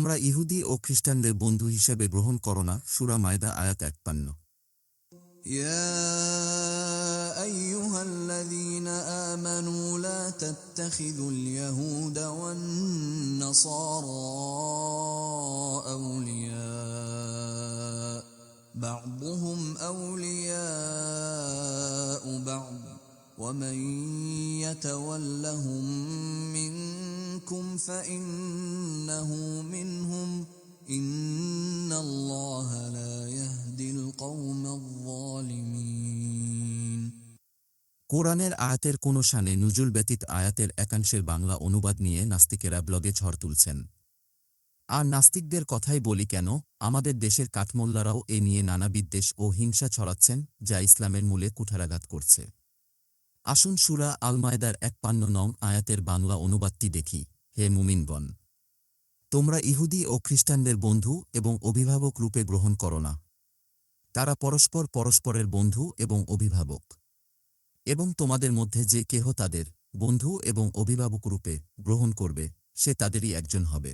হে মুমিনগণ তোমরা ইহুদি ও খ্রিস্টানদের বন্ধু হিসেবে গ্রহণ করো না সুরা মায়দা আয়াত একপান্ন يا أيها الذين آمنوا لا تتخذوا اليهود والنصارى أولياء بعضهم أولياء بعض ومن يتولهم منكم فإنه منهم إن الله لا يهدي القوم الظالمين কোরআনের আয়াতের কোনো শানে নুজুল ব্যতীত আয়াতের একাংশের বাংলা অনুবাদ নিয়ে নাস্তিকেরা ব্লগে ঝড় তুলছেন আর নাস্তিকদের কথাই বলি কেন আমাদের দেশের কাঠমোল্লারাও এ নিয়ে নানা বিদ্বেষ ও হিংসা ছড়াচ্ছেন যা ইসলামের মূলে কুঠারাঘাত করছে আসুন সুরা আলমায়দার এক পান্ন নং আয়াতের বাংলা অনুবাদটি দেখি হে মুমিনগণ, তোমরা ইহুদি ও খ্রিস্টানদের বন্ধু এবং অভিভাবক রূপে গ্রহণ করো না। তারা পরস্পর পরস্পরের বন্ধু এবং অভিভাবক, এবং তোমাদের মধ্যে যে কেহ তাদের বন্ধু এবং অভিভাবক রূপে গ্রহণ করবে, সে তাদেরই একজন হবে।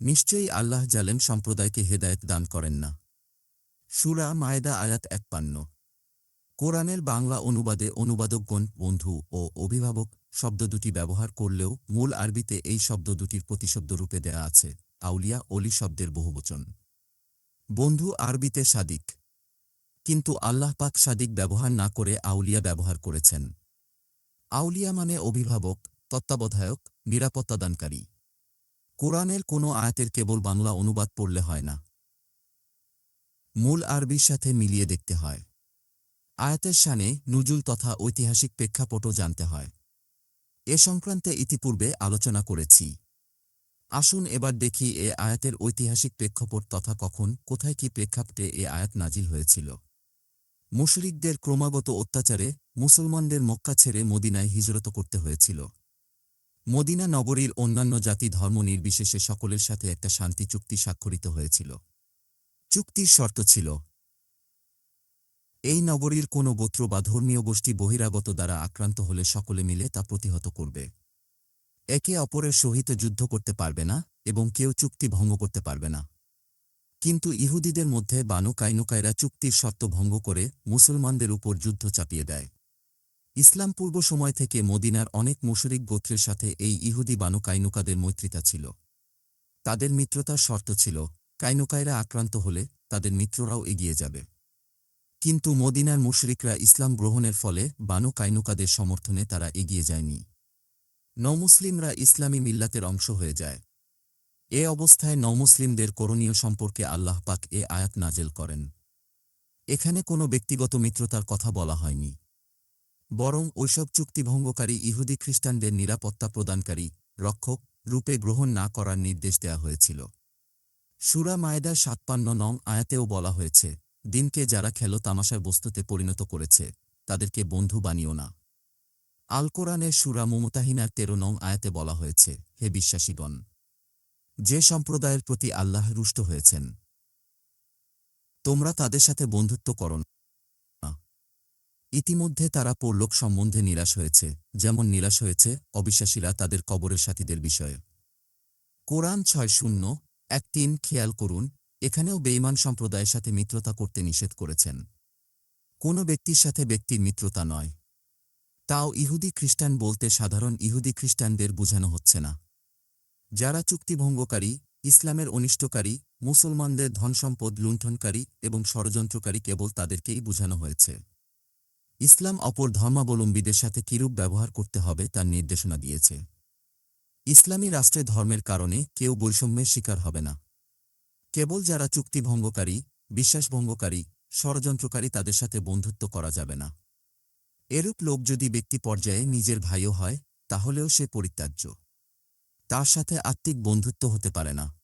নিশ্চয়ই আল্লাহ জালেম সম্প্রদায়কে হেদায়েত দান করেন না। সুরা মায়েদা আয়াত একপান্ন, কোরআনের বাংলা অনুবাদে অনুবাদকগণ বন্ধু ও অভিভাবক শব্দ দুটি ব্যবহার করলেও মূল আরবিতে এই শব্দ দুটির প্রতিশব্দ রূপে দেয়া আছে, আউলিয়া অলি শব্দের বহুবচন। বন্ধু আরবিতে সাদিক। কিন্তু আল্লাহ পাক সাদিক ব্যবহার না করে আউলিয়া ব্যবহার করেছেন। আউলিয়া মানে অভিভাবক, তত্ত্বাবধায়ক, নিরাপত্তাদানকারী। কোরআনের কোনো আয়াতের কেবল বাংলা অনুবাদ পড়লে হয় না। মূল আরবির সাথে মিলিয়ে দেখতে হয়। আয়াতের শানে নুজুল তথা ঐতিহাসিক প্রেক্ষাপটও জানতে হয়। এ সংক্রান্তে ইতিপূর্বে আলোচনা করেছি। আসুন এবার দেখি এ আয়াতের ঐতিহাসিক প্রেক্ষাপট তথা কখন, কোথায় কি প্রেক্ষাপটে এ আয়াত নাজিল হয়েছিল। মুশরিকদের ক্রমাগত অত্যাচারে মুসলমানদের মক্কা ছেড়ে মদিনায় হিজরত করতে হয়েছিল। মদিনা নগরীর অন্যান্য জাতি ধর্ম নির্বিশেষে সকলের সাথে একটা শান্তি চুক্তি স্বাক্ষরিত হয়েছিল। চুক্তির শর্ত ছিল এই নগরীর কোনো গোত্র বা ধর্মীয় গোষ্ঠী বহিরাগত দ্বারা আক্রান্ত হলে সকলে মিলে তা প্রতিহত করবে। একে অপরের সহিত যুদ্ধ করতে পারবে না এবং কেউ চুক্তি ভঙ্গ করতে পারবে না। কিন্তু ইহুদিদের মধ্যে বানু কাইনুকায়রা চুক্তির শর্ত ভঙ্গ করে মুসলমানদের উপর যুদ্ধ চাপিয়ে দেয়। ইসলাম পূর্ব সময় থেকে মদিনার অনেক মুশরিক গোত্রের সাথে এই ইহুদি বানু কাইনুকাদের মৈত্রিতা ছিল। তাদের মিত্রতার শর্ত ছিল কাইনুকায়রা আক্রান্ত হলে তাদের মিত্ররাও এগিয়ে যাবে। কিন্তু মদিনার মুশরিকরা ইসলাম গ্রহণের ফলে বানু কাইনুকাদের সমর্থনে তারা এগিয়ে যায়নি। নমুসলিমরা ইসলামী মিল্লাতের অংশ হয়ে যায়। এ অবস্থায় নমুসলিমদের করণীয় সম্পর্কে আল্লাহ পাক এ আয়াত নাজেল করেন। এখানে কোনো ব্যক্তিগত মিত্রতার কথা বলা হয়নি। বরং ওইসব চুক্তিভঙ্গকারী ইহুদি খ্রিস্টানদের নিরাপত্তা প্রদানকারী রক্ষক রূপে গ্রহণ না করার নির্দেশ দেয়া হয়েছিল। সুরা মায়েদার সাতপান্ন নং আয়াতেও বলা হয়েছে দিনকে যারা খেলো তামাশায় বস্তুতে পরিণত করেছে, তাদেরকে বন্ধু বানিও না। আল কোরআনের সুরা মমতাহিনার তেরো নং আয়াতে বলা হয়েছে, হে বিশ্বাসীগণ, যে সম্প্রদায়ের প্রতি আল্লাহ রুষ্ট হয়েছেন, তোমরা তাদের সাথে বন্ধুত্ব করো ইতিমধ্যে তারা পরলোক সম্বন্ধে নিরাশ হয়েছে, যেমন নিরাশ হয়েছে অবিশ্বাসীরা তাদের কবরের সাথীদের বিষয়ে। কোরআন ছয় শূন্য, এক তিন খেয়াল করুন এখানেও বেইমান সম্প্রদায়ের সাথে মিত্রতা করতে নিষেধ করেছেন। কোনো ব্যক্তির সাথে ব্যক্তির মিত্রতা নয়। তাও ইহুদি খ্রিস্টান বলতে সাধারণ ইহুদি খ্রিস্টানদের বোঝানো হচ্ছে না। যারা চুক্তিভঙ্গকারী, ইসলামের অনিষ্টকারী, মুসলমানদের ধনসম্পদ লুণ্ঠনকারী এবং ষড়যন্ত্রকারী কেবল তাদেরকেই বোঝানো হয়েছে। ইসলাম অপর ধর্মাবলম্বীদের সাথে কিরূপ ব্যবহার করতে হবে তার নির্দেশনা দিয়েছে। ইসলামী রাষ্ট্রে ধর্মের কারণে কেউ বৈষম্যের শিকার হবে না। কেবল যারা চুক্তিভঙ্গকারী বিশ্বাসভঙ্গকারী, ষড়যন্ত্রকারী তাদের সাথে বন্ধুত্ব করা যাবে না। এরূপ লোক যদি ব্যক্তি পর্যায়ে নিজের ভাইও হয়, তাহলেও সে পরিত্যাজ্য। তার সাথে আত্মিক বন্ধুত্ব হতে পারে না।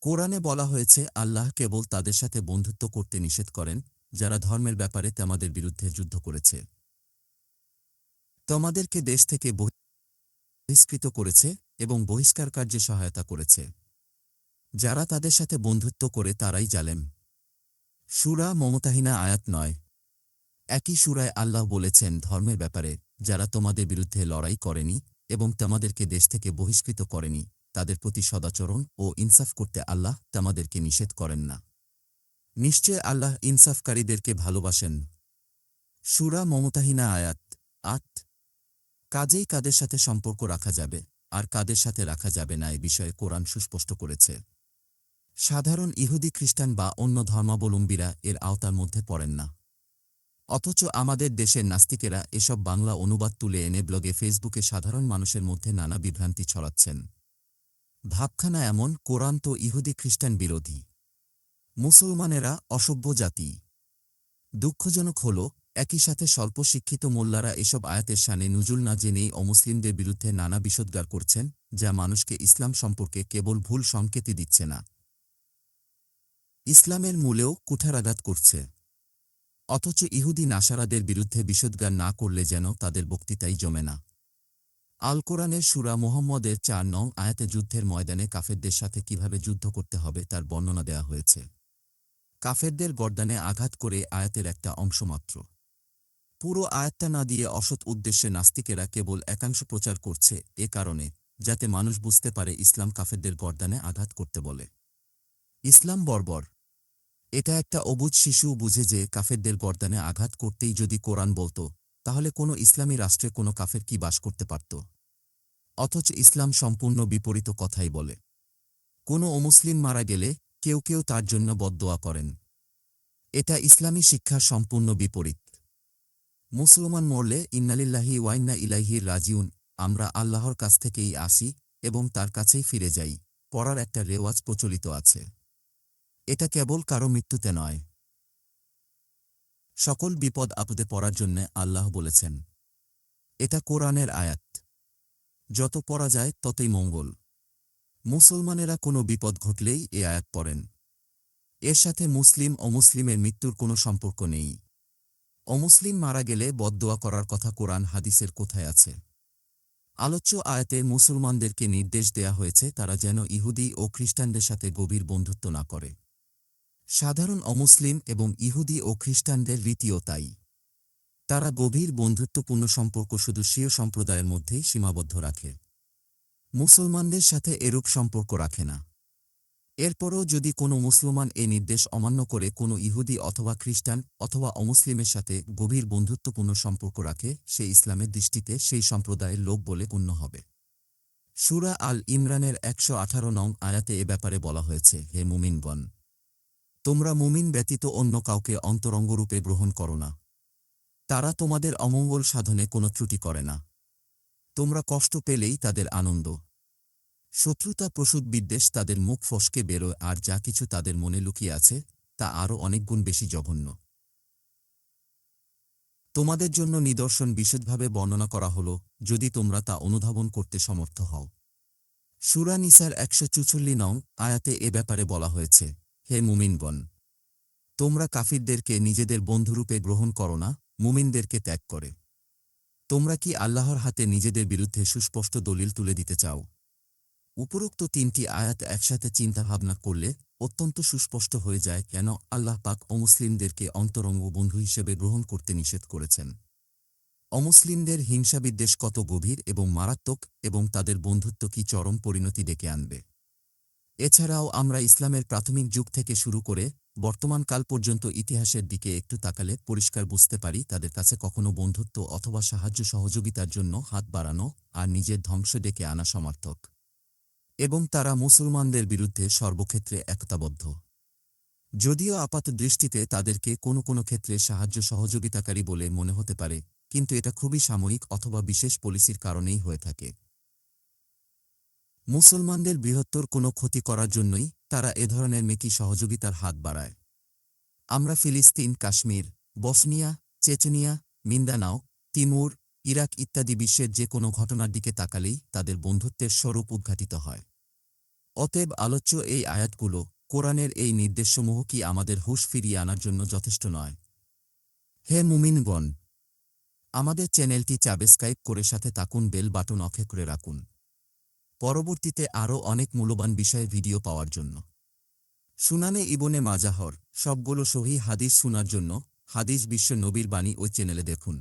কোরআনে বলা হয়েছে, আল্লাহ কেবল তাদের সাথে বন্ধুত্ব করতে নিষেধ করেন, যারা ধর্মের ব্যাপারে তোমাদের বিরুদ্ধে যুদ্ধ করেছে। তোমাদেরকে দেশ থেকে বহিষ্কৃত করেছে এবং বহিষ্কার কার্যে সহায়তা করেছে। যারা তাদের সাথে বন্ধুত্ব করে তারাই জালেম। সুরা মমতাহিনা আয়াত নয়। একই সুরায় আল্লাহ বলেছেন ধর্মের ব্যাপারে, যারা তোমাদের বিরুদ্ধে লড়াই করেনি এবং তোমাদেরকে দেশ থেকে বহিষ্কৃত করেনি, তাদের প্রতি সদাচরণ ও ইনসাফ করতে আল্লাহ তোমাদেরকে নিষেধ করেন না। নিশ্চয় আল্লাহ ইনসাফকারীদেরকে ভালোবাসেন। সুরা মমতাহিনা আয়াত আট। কাজেই কাদের সাথে সম্পর্ক রাখা যাবে, আর কাদের সাথে রাখা যাবে না এ বিষয়ে কোরআন সুস্পষ্ট করেছে। সাধারণ ইহুদি খ্রিস্টান বা অন্য ধর্মাবলম্বীরা এর আওতার মধ্যে পড়েন না। অথচ আমাদের দেশের নাস্তিকেরা এসব বাংলা অনুবাদ তুলে এনে ব্লগে ফেসবুকে সাধারণ মানুষের মধ্যে নানা বিভ্রান্তি ছড়াচ্ছেন। ভাবখানা এমন, কোরআন তো ইহুদি খ্রিস্টান বিরোধী। মুসলমানেরা অসভ্য জাতি। দুঃখজনক হল, একই সাথে স্বল্প শিক্ষিত মোল্লারা এসব আয়াতের সানে নুজুল না জেনেই অমুসলিমদের বিরুদ্ধে নানা বিষোদ্গার করছেন, যা মানুষকে ইসলাম সম্পর্কে কেবল ভুল সংকেতই দিচ্ছে না। ইসলামের মূলেও কুঠারাঘাত করছে। অথচ ইহুদি নাসারাদের বিরুদ্ধে বিষোদ্গার না করলে যেন তাদের বক্তৃতাই জমে না। আল কোরআনের সুরা মোহাম্মদের চার নং আয়াতে যুদ্ধের ময়দানে কাফেরদের সাথে কীভাবে যুদ্ধ করতে হবে তার বর্ণনা দেওয়া হয়েছে। কাফেরদের গর্দানে আঘাত করে আয়াতের একটা অংশ মাত্র। পুরো আয়াতটা না দিয়ে অসৎ উদ্দেশ্যে নাস্তিকেরা কেবল একাংশ প্রচার করছে এ কারণে, যাতে মানুষ বুঝতে পারে ইসলাম কাফেরদের গর্দানে আঘাত করতে বলে। ইসলাম বর্বর। এটা একটা অবুজ শিশু বুঝে যে কাফেরদের গর্দানে আঘাত করতেই যদি কোরআন বলতো, তাহলে কোনো ইসলামী রাষ্ট্রে কোনো কাফের কি বাস করতে পারত? অথচ ইসলাম সম্পূর্ণ বিপরীত কথাই বলে। কোনো অমুসলিম মারা গেলে কেউ কেউ তার জন্য বদদোয়া করেন। এটা ইসলামী শিক্ষার সম্পূর্ণ বিপরীত। মুসলমান মরলে ইন্নালিল্লাহি ওয়াইন্না ইলাইহির রাজিউন, আমরা আল্লাহর কাছ থেকেই আসি এবং তার কাছেই ফিরে যাই, পড়ার একটা রেওয়াজ প্রচলিত আছে। এটা কেবল কারও মৃত্যুতে নয়। সকল বিপদ আপদে পড়ার জন্যে আল্লাহ বলেছেন, এটা কোরআনের আয়াত। যত পড়া যায়, ততই মঙ্গল। মুসলমানেরা কোনো বিপদ ঘটলেই এ আয়াত পড়েন। এর সাথে মুসলিম অমুসলিমের মৃত্যুর কোনো সম্পর্ক নেই। অমুসলিম মারা গেলে বদদোয়া করার কথা কোরআন হাদিসের কোথায় আছে? আলোচ্য আয়াতে মুসলমানদেরকে নির্দেশ দেয়া হয়েছে, তারা যেন ইহুদি ও খ্রিস্টানদের সাথে গভীর বন্ধুত্ব না করে। সাধারণ অমুসলিম এবং ইহুদি ও খ্রিস্টানদের রীতিও তাই। তারা গভীর বন্ধুত্বপূর্ণ সম্পর্ক শুধু স্বীয় সম্প্রদায়ের মধ্যেই সীমাবদ্ধ রাখে। মুসলমানদের সাথে এরূপ সম্পর্ক রাখে না। এরপরও যদি কোনো মুসলমান এ নির্দেশ অমান্য করে কোনো ইহুদি অথবা খ্রিস্টান অথবা অমুসলিমের সাথে গভীর বন্ধুত্বপূর্ণ সম্পর্ক রাখে, সে ইসলামের দৃষ্টিতে সেই সম্প্রদায়ের লোক বলে গণ্য হবে। সুরা আল ইমরানের একশো আঠারো নং আয়াতে এ ব্যাপারে বলা হয়েছে, হে মুমিনগণ! তোমরা মুমিন ব্যতীত অন্য কাউকে অন্তরঙ্গরূপে গ্রহণ করো না। তারা তোমাদের অমঙ্গল সাধনে কোনো ত্রুটি করে না। তোমরা কষ্ট পেলেই তাদের আনন্দ। শত্রুতা প্রসূত বিদ্বেষ তাদের মুখ ফসকে বেরোয়, আর যা কিছু তাদের মনে লুকিয়ে আছে, তা আরও অনেকগুণ বেশি জঘন্য। তোমাদের জন্য নিদর্শন বিশদভাবে বর্ণনা করা হল, যদি তোমরা তা অনুধাবন করতে সমর্থ হও। সুরা নিসার একশো চুচল্লি নং আয়াতে এ ব্যাপারে বলা হয়েছে হে মুমিনগণ তোমরা কাফিরদেরকে নিজেদের বন্ধুরূপে গ্রহণ করো না, মুমিনদেরকে ত্যাগ করে। তোমরা কি আল্লাহর হাতে নিজেদের বিরুদ্ধে সুস্পষ্ট দলিল তুলে দিতে চাও? উপরোক্ত তিনটি আয়াত একসাথে চিন্তাভাবনা করলে অত্যন্ত সুস্পষ্ট হয়ে যায় কেন আল্লাহ পাক অমুসলিমদেরকে অন্তরঙ্গ বন্ধু হিসেবে গ্রহণ করতে নিষেধ করেছেন। অমুসলিমদের হিংসাবিদ্বেষ কত গভীর এবং মারাত্মক এবং তাদের বন্ধুত্ব কি চরম পরিণতি ডেকে আনবে? এছাড়াও আমরা ইসলামের প্রাথমিক যুগ থেকে শুরু করে বর্তমান কাল পর্যন্ত ইতিহাসের দিকে একটু তাকালে পরিষ্কার বুঝতে পারি তাদের কাছে কখনো বন্ধুত্ব অথবা সাহায্য সহযোগিতার জন্য হাত বাড়ানো আর নিজের ধ্বংস ডেকে আনা সমর্থক। এবং তারা মুসলমানদের বিরুদ্ধে সর্বক্ষেত্রে একতাবদ্ধ। যদিও আপাত দৃষ্টিতে তাদেরকে কোনো কোনো ক্ষেত্রে সাহায্য সহযোগিতাকারী বলে মনে হতে পারে, কিন্তু এটা খুবই সাময়িক অথবা বিশেষ পলিসির কারণেই হয়ে থাকে। মুসলমানদের বৃহত্তর কোনো ক্ষতি করার জন্যই তারা এ ধরনের মেকি সহযোগিতার হাত বাড়ায়। আমরা ফিলিস্তিন, Kashmir, Bosnia, Chechnya, Mindanao, Timor, Iraq ইত্যাদি বিশ্বের যে কোনো ঘটনার দিকে তাকালেই তাদের বন্ধুত্বের স্বরূপ উদ্ঘাটিত হয়। অতএব আলোচ্য এই আয়াতগুলো কোরআনের এই নির্দেশসমূহ কি আমাদের হুশ ফিরিয়ে আনার জন্য যথেষ্ট নয়? হে মুমিনগণ, আমাদের চ্যানেলটি সাবস্ক্রাইব করে সাথে তাকুন বেল বাটন অফে করে রাখুন। পরবর্তীতে আরও অনেক মূল্যবান বিষয়ে ভিডিও পাওয়ার জন্য। সুনানে ইবনে মাজাহর, সবগুলো সহি হাদিস শোনার জন্য হাদিস বিশ্ব নবীর বাণী ওই চ্যানেলে দেখুন।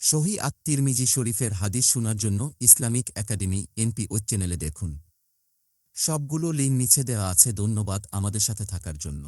সহি আত তিরমিজি শরীফের হাদিস শোনার জন্য ইসলামিক একাডেমি এনপি ওই চ্যানেলে দেখুন। সবগুলো লিঙ্ক নিচে দেওয়া আছে, ধন্যবাদ আমাদের সাথে থাকার জন্য।